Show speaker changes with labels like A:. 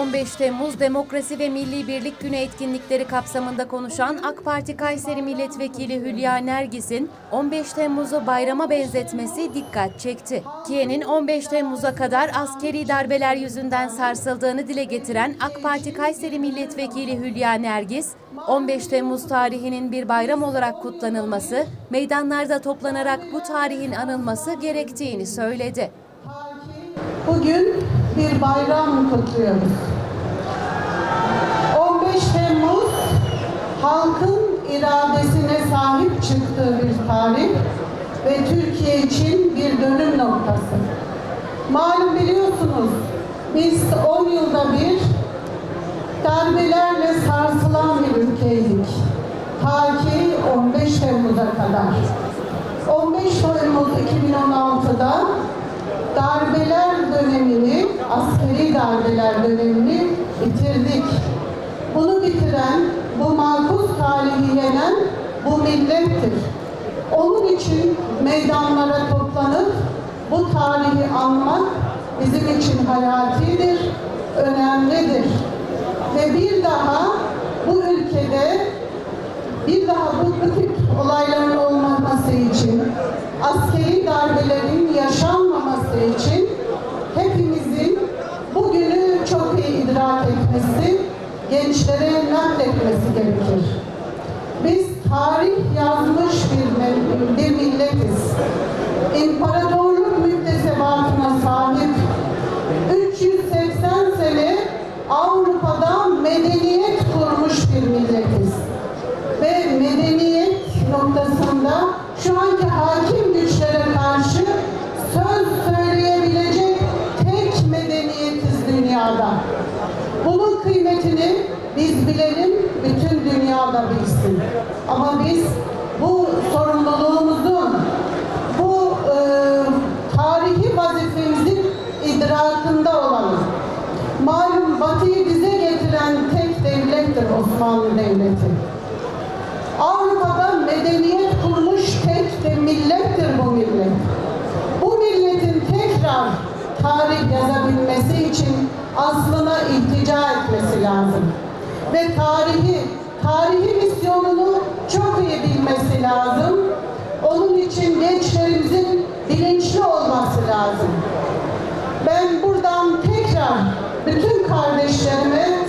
A: 15 Temmuz Demokrasi ve Milli Birlik Günü etkinlikleri kapsamında konuşan AK Parti Kayseri Milletvekili Hülya Nergis'in 15 Temmuz'u bayrama benzetmesi dikkat çekti. Kiye'nin 15 Temmuz'a kadar askeri darbeler yüzünden sarsıldığını dile getiren AK Parti Kayseri Milletvekili Hülya Nergis, 15 Temmuz tarihinin bir bayram olarak kutlanılması, meydanlarda toplanarak bu tarihin anılması gerektiğini söyledi.
B: Bugün bir bayram kutluyoruz. 15 Temmuz halkın iradesine sahip çıktığı bir tarih ve Türkiye için bir dönüm noktası. Malum biliyorsunuz biz 10 yılda bir darbelerle sarsılan bir ülkeydik. Ta ki 15 Temmuz'a kadar. 15 Temmuz 2016'da darbeler dönemini, darbeler dönemini bitirdik. Bunu bitiren, bu makus tarihi yenen bu millettir. Onun için meydanlara toplanıp bu tarihi anmak bizim için hayatidir, önemlidir. Ve bir daha bu ülkede bir daha bu, bu tip olayların olmaması için, askeri darbelerin yaşanmaması için nakletmesi gerekir. Biz tarih yazmış bir, bir milletiz. İmparatorluk müktesebatına sahip 380 sene Avrupa'da medeniyet kurmuş bir milletiz ve medeniyet noktasında şu anki hakim güçlere biz bilelim, bütün dünyada bilsin. Ama biz bu sorumluluğumuzun, bu e, tarihi vazifemizin idrakında olalım. Malum Batı'yı bize getiren tek devlettir Osmanlı Devleti. Avrupa'da medeniyet kurmuş tek de millettir bu millet. Bu milletin tekrar tarih yazabilmesi için aslına iltica etmesi lazım. Ve tarihi, tarihi misyonunu çok iyi bilmesi lazım. Onun için gençlerimizin bilinçli olması lazım. Ben buradan tekrar bütün kardeşlerime